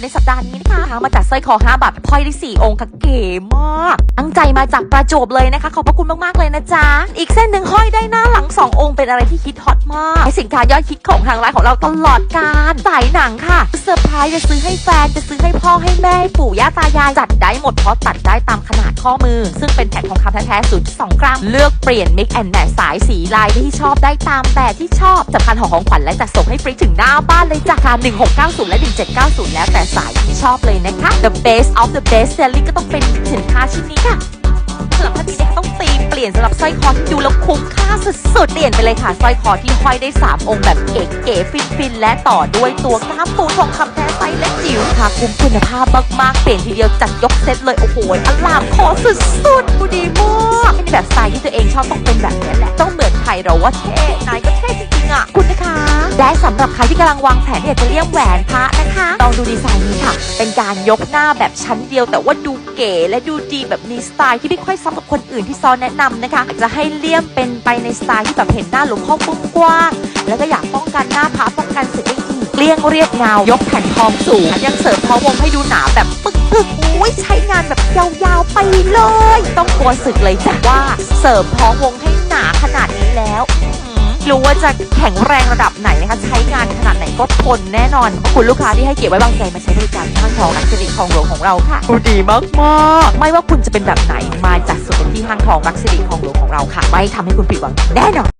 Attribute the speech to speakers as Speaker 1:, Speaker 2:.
Speaker 1: ดในสัปดาห์นี้นะคะ มาจากสร้อยคอ5บาทพลอยได้4องค์ค่ะเก๋มาก ตั้งใจมาจากประจวบเลยนะคะ ขอบพระคุณมากๆเลยนะจ๊ะ อีกเส้นหนึ่งห้อยได้หน้าหลัง 2ององค์เป็นอะไรที่ฮิตฮอตมากสินค้ายอดฮิตของทางร้านของเราตลอดการสายหนังค่ะเซอร์ไพรส์จะซื้อให้แฟนจะซื้อให้พ่อให้แม่ปู่ย่าตายายจัดได้หมดเพราะตัดได้ตามขนาดข้อมือ ซึ่งเป็นแผ่นทองคำแท้ๆ0.2กรัม เลือกเปลี่ยน mix and match สายสีลายที่ชอบได้ตามแบบที่ชอบสำคัญของของขวัญและจัดส่งให้ฟรีถึงหน้าบ้านเลยจ้ะค่ะ1690 และ 1790 แล้วแต่สายที่ชอบเลยนะคะ the best of the best selling ก็ต้องเป็นสินค้าชิ้นนี้ค่ะ ลี่ยนสำหรับสร้อยคอที่ดูแล้วคุ้มค่าสุดๆ เปลี่ยนไปเลยค่ะสร้อยคอที่ห้อยได้ 3 องค์แบบเก๋ๆฟินๆ และต่อด้วยตัวกล้ามปูทองคำแท้ไซส์เล็กจิ๋วค่ะคุ้มคุณภาพมากๆ เปลี่ยนทีเดียวจัดยกเซตเลย โอ้โหอลามคอสุดๆดูดีมากเป็นแบบสไตล์ที่ตัวเองชอบต้องเป็นแบบนี้แหละ ต้องเหมือนใครเราว่าเท่นายก็เท่จริงๆอะคุณนะคะ และสำหรับใครที่กำลังวางแผนอยากจะเลี่ยมแหวนพระนะคะลองดูดีไซน์นี้ค่ะ เป็นการยกหน้าแบบชั้นเดียว แต่ว่าดูเก๋และดูดีแบบมีสไตล์ที่ไม่ค่อยซ้ำกับคนอื่นที่ซอนแนะนำนะคะจะให้เลี่ยมเป็นไปในสไตล์ที่แบบเห็นหน้าหลวงพ่อกว้างแล้วก็อยากป้องกันหน้าพระป้องกันสึกได้อีกเลี้ยงเรียบเงา ยกแผ่นทองสูงยังเสริมทองวงให้ดูหนาแบบปึ๊กปึ๊กอุ้ยใช้งานแบบยาวๆไปเลย ต้องกลัวสึกเลยจ้ะว่าเสริมทองวงให้หนาขนาดนี้แล้ว รู้ว่าจะแข็งแรงระดับไหนนะคะ ใช้งานขนาดไหนก็ทนแน่นอนขอบคุณลูกค้าที่ให้เกียรติไว้วางใจมาใช้บริการห้างทองรักสิริทองหลวงของเราค่ะดีมากมากๆไม่ว่าคุณจะเป็นแบบไหนมาจัดสุดกันที่ห้างทองรักสิริทองหลวงของเราค่ะ ไม่ทำให้คุณผิดหวังแน่นอน